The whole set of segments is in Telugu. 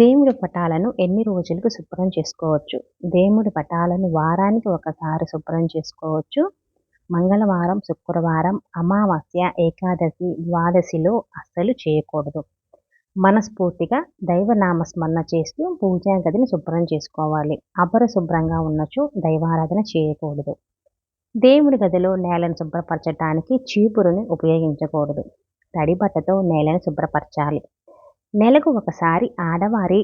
దేవుడి పటాలను ఎన్ని రోజులకు శుభ్రం చేసుకోవచ్చు? దేవుడి పటాలను వారానికి ఒకసారి శుభ్రం చేసుకోవచ్చు. మంగళవారం శుక్రవారం అమావాస్య ఏకాదశి ద్వాదశిలో అస్సలు చేయకూడదు. మనస్ఫూర్తిగా దైవనామస్మరణ చేస్తూ పూజా గదిని శుభ్రం చేసుకోవాలి. అపరిశుభ్రంగా ఉన్నచో దైవారాధన చేయకూడదు. దేవుడి గదిలో నేలను శుభ్రపరచడానికి చీపురుని ఉపయోగించకూడదు. తడి బట్టతో నేలను శుభ్రపరచాలి. నెలకు ఒకసారి ఆడవారి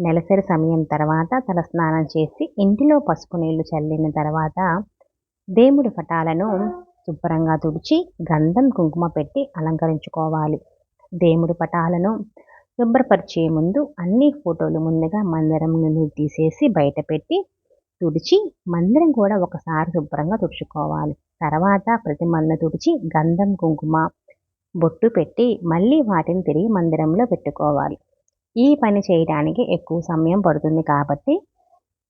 నెలసరి సమయం తర్వాత తల స్నానం చేసి ఇంటిలో పసుపు నీళ్ళు చల్లిన తర్వాత దేవుడి పటాలను శుభ్రంగా తుడిచి గంధం కుంకుమ పెట్టి అలంకరించుకోవాలి. దేవుడి పటాలను శుభ్రపరిచే ముందు అన్ని ఫోటోలు ముందుగా మందిరం నుండి తీసేసి బయట పెట్టి తుడిచి మందిరం కూడా ఒకసారి శుభ్రంగా తుడుచుకోవాలి. తర్వాత ప్రతిమలను తుడిచి గంధం కుంకుమ బొట్టు పెట్టి మళ్ళీ వాటిని తిరిగి మందిరంలో పెట్టుకోవాలి. ఈ పని చేయడానికి ఎక్కువ సమయం పడుతుంది కాబట్టి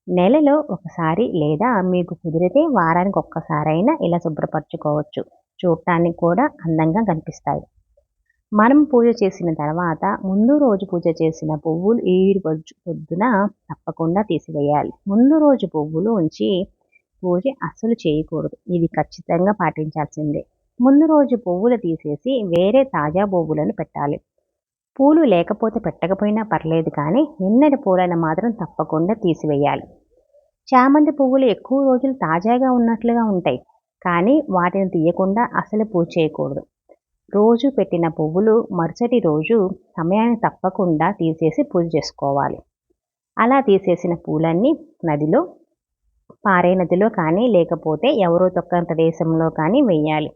నెలలో ఒకసారి లేదా మీకు కుదిరితే వారానికి ఒక్కసారైనా ఇలా శుభ్రపరచుకోవచ్చు. చూడటానికి కూడా అందంగా కనిపిస్తాయి. మనం పూజ చేసిన తర్వాత ముందు రోజు పూజ చేసిన పువ్వులు ఈ రోజు పొద్దున తప్పకుండా తీసివేయాలి. ముందు రోజు పువ్వులు ఉంచి పూజ అస్సలు చేయకూడదు. ఇది ఖచ్చితంగా పాటించాల్సిందే. ముందు రోజు పువ్వులు తీసేసి వేరే తాజా పువ్వులను పెట్టాలి. పూలు లేకపోతే పెట్టకపోయినా పర్లేదు కానీ నిన్నటి పూలను మాత్రం తప్పకుండా తీసివేయాలి. చామంతి పువ్వులు ఎక్కువ రోజులు తాజాగా ఉన్నట్లుగా ఉంటాయి కానీ వాటిని తీయకుండా అసలు పూజ చేయకూడదు. రోజు పెట్టిన పువ్వులు మరుసటి రోజు సమయాన్ని తప్పకుండా తీసేసి పూజ చేసుకోవాలి. అలా తీసేసిన పూలన్నీ నదిలో పారే నదిలో కానీ లేకపోతే ఎవరో తొక్కని ప్రదేశంలో కానీ వేయాలి.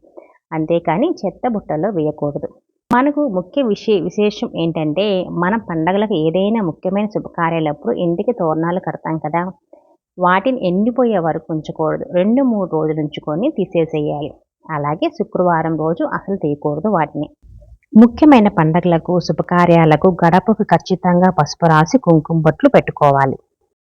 అంతేకాని చెత్త బుట్టలో వేయకూడదు. మనకు ముఖ్య విషయ విశేషం ఏంటంటే మన పండగలకు ఏదైనా ముఖ్యమైన శుభకార్యాలప్పుడు ఇంటికి తోరణాలు కడతాం కదా. వాటిని ఎండిపోయే వరకు ఉంచకూడదు. రెండు మూడు రోజులు ఉంచుకొని తీసేసేయాలి. అలాగే శుక్రవారం రోజు అసలు తీయకూడదు వాటిని. ముఖ్యమైన పండగలకు శుభకార్యాలకు గడపకు ఖచ్చితంగా పసుపు రాసి కుంకుమ బొట్లు పెట్టుకోవాలి.